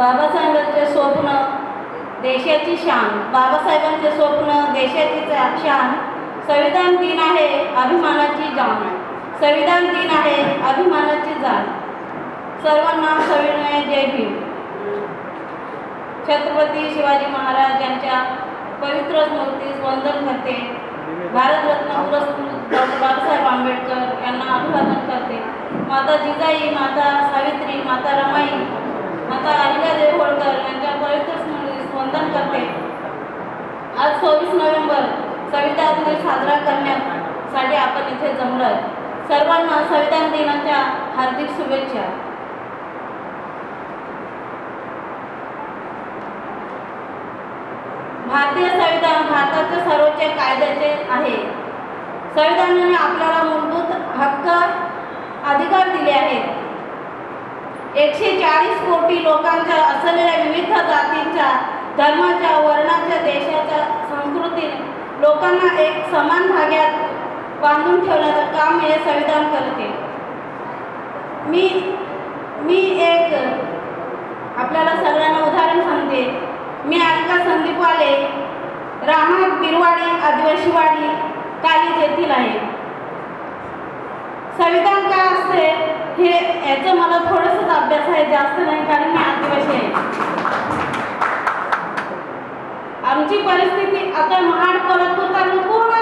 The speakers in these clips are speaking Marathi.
बाबासाहेबांचे स्वप्न देशाची शान बाबासाहेबांचे स्वप्न देशाची शान संविधान दिन आहे अभिमानाची जाण. संविधान दिन आहे अभिमानाची जाण. सर्वांना सविनय जय भीम. छत्रपती शिवाजी महाराज यांच्या पवित्र स्मृतीस वंदन करते. भारतरत्न पुरस्कृत डॉक्टर बाबासाहेब आंबेडकर यांना अभिवादन करते. माता जिजाई माता सावित्री माता रमाई माता अहिल्यादेवी होळकर यांच्या पवित्र स्मृतीस वंदन करते. आज सव्वीस नोव्हेंबर संविधान दिन साजरा करण्यासाठी आपण इथे जमलो सर्वांना संविधान दिनाच्या हार्दिक शुभेच्छा. भारतीय संविधान भारताच्या सर्वोच्च कायद्याचे आहे. संविधानाने आपल्याला मूलभूत हक्क अधिकार दिले आहेत. एकशे चाळीस कोटी लोकांच्या असलेल्या विविध जातींच्या धर्माच्या वर्णाच्या देशाच्या संस्कृतीने लोकांना एक समान धाग्यात बांधून ठेवण्याचं काम हे संविधान करते. मी मी एक आपल्याला सगळ्यांना उदाहरण सांगते. मी अलका संदीपवाले रामा राहणार बिरवाडी आदिवासीवाडी कालीज येथील आहे. संविधान काय असते हे याचं मला थोडंसंच अभ्यास आहे जास्त नाही कारण मी आदिवासी आहे. आमची परिस्थिती आता महाड परतपूर तालुका पूर्ण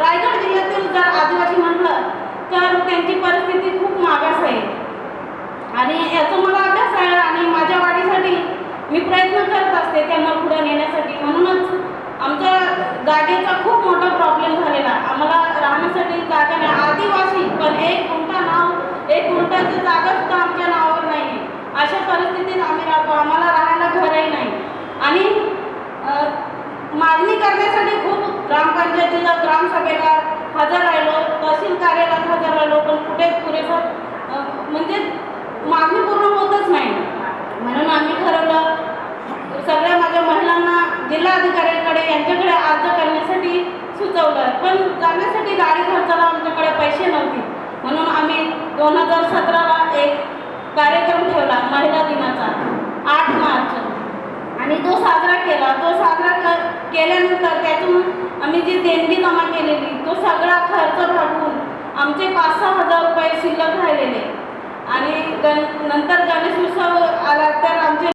रायगड जिल्ह्यातील जर आदिवासी म्हटलं तर त्यांची परिस्थिती खूप मागास आहे. आणि याचा मला अभ्यास आहे आणि माझ्या वाढीसाठी मी प्रयत्न करत असते त्यांना पुढे नेण्यासाठी. म्हणूनच आमच्या जागेचा खूप मोठा प्रॉब्लेम झालेला आम्हाला राहण्यासाठी जागा नाही आदिवासी पण एक गुंठा नाव एक जागा सुद्धा आमच्या नावावर नाही. आहे अशा परिस्थितीत आम्ही राहतो. आम्हाला राहायला घरही नाही. आणि मागणी करण्यासाठी खूप ग्रामपंचायतीला ग्रामसभेला हजर राहिलो. तहसील कार्यालयात हजर राहिलो. पण कुठेच पुरेसा म्हणजे मागणी पूर्ण होतच नाही. म्हणून आम्ही ठरवलं सगळ्या माझ्या महिलांना जिल्हाधिकाऱ्यांकडे यांच्याकडे अर्ज करण्यासाठी सुचवलं. पण जाण्यासाठी गाडी खर्चाला आमच्याकडे पैसे नव्हते. दोन हजार सतराला एक कार्यक्रम ठेवला महिला दिनाचा आठ मार्च. आणि तो साजरा केला तो साजरा कर केल्यानंतर त्यातून आम्ही जी देणगी जमा केलेली तो सगळा खर्च भागवून आमचे पाच सहा हजार रुपये शिल्लक